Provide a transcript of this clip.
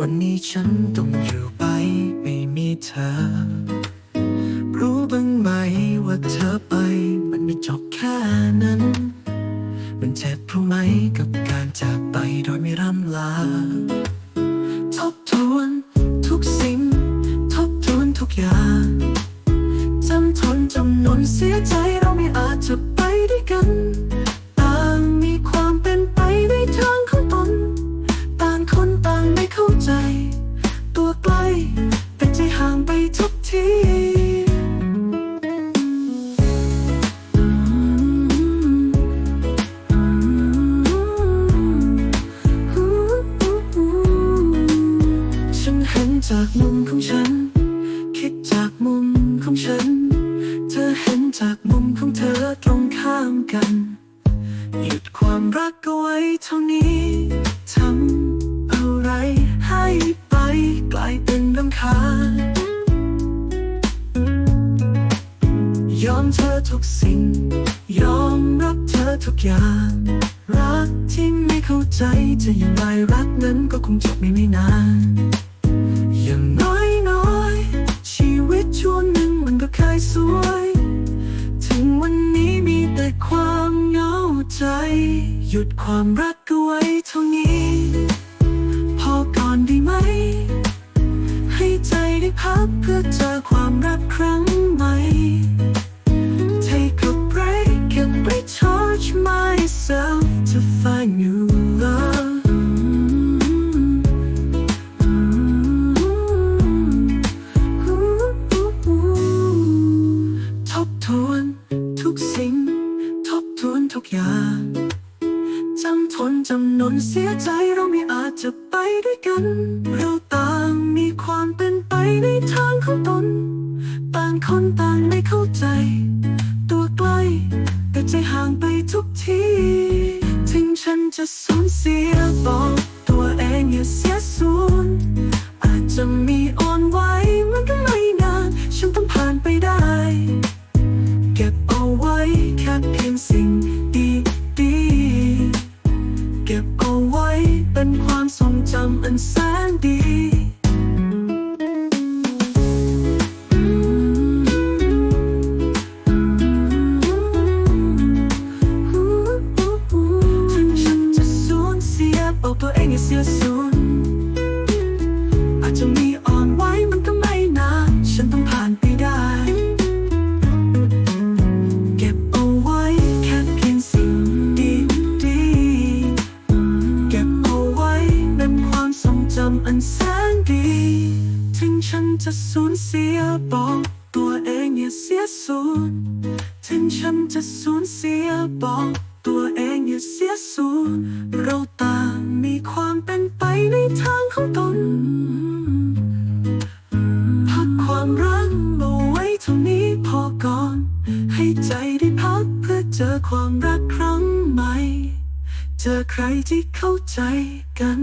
วันนี้ฉันต้องอยู่ไปไม่มีเธอ รู้บ้างไหมว่าเธอไป มันไม่จบแค่นั้น มันเจ็บรู้ไหมกับการจากไปโดยไม่ร่ำลา ทบทวนทุกสิ่ง ทบทวนทุกอย่างจำทนจำนนเสียใจเราไม่อาจจะไปด้วยกัน จากมุมของฉัน คิดจากมุมของฉัน เธอเห็นจากมุมของเธอตรงข้ามกันหยุดความรักเอาไว้เท่านี้ทำอะไรให้ไปกลายเป็นลำคาญยอมเธอทุกสิ่ง ยอมรับเธอทุกอย่าง รักที่ไม่เข้าใจจะอย่างไรรักนั้นก็คงจบไม่ไม่นาน หยุดความรักเอาไว้เท่านี้ พอก่อนได้ไหม ให้ใจได้พักเพื่อเจอความรักครั้งใหม่ Take a break and recharge myself to find new love ทบทวนทุกสิ่ง ทบทวนทุกอย่าง ทนจำนนเสียใจเราไม่อาจจะไปด้วยกัน เราต่างมีความเป็นไปในทางของตน ต่างคนต่างไม่เข้าใจ ตัวใกล้แต่ใจห่างไปทุกที ถึงฉันจะสูญเสียบอกตัวเองอย่าเสียสูญอาจจะมีอ่อนไหวมันก็ไม่นาน ฉันต้องผ่านไปได้ เก็บเอาไว้แค่เพียงสิ่งดี รงจำอันแสนันแสนดี ถึงฉันจะสูญเสียบอกตัวเองอย่าเสียสูญถึงฉันจะสูญเสียบอกตัวเองอย่าเสียสูญเราต่างมีความเป็นไปในทางของตนพักความรักเอาไว้เท่านี้พอก่อน ให้ใจได้พักเพื่อเจอความรักครั้งใหม่ เจอใครที่เข้าใจกัน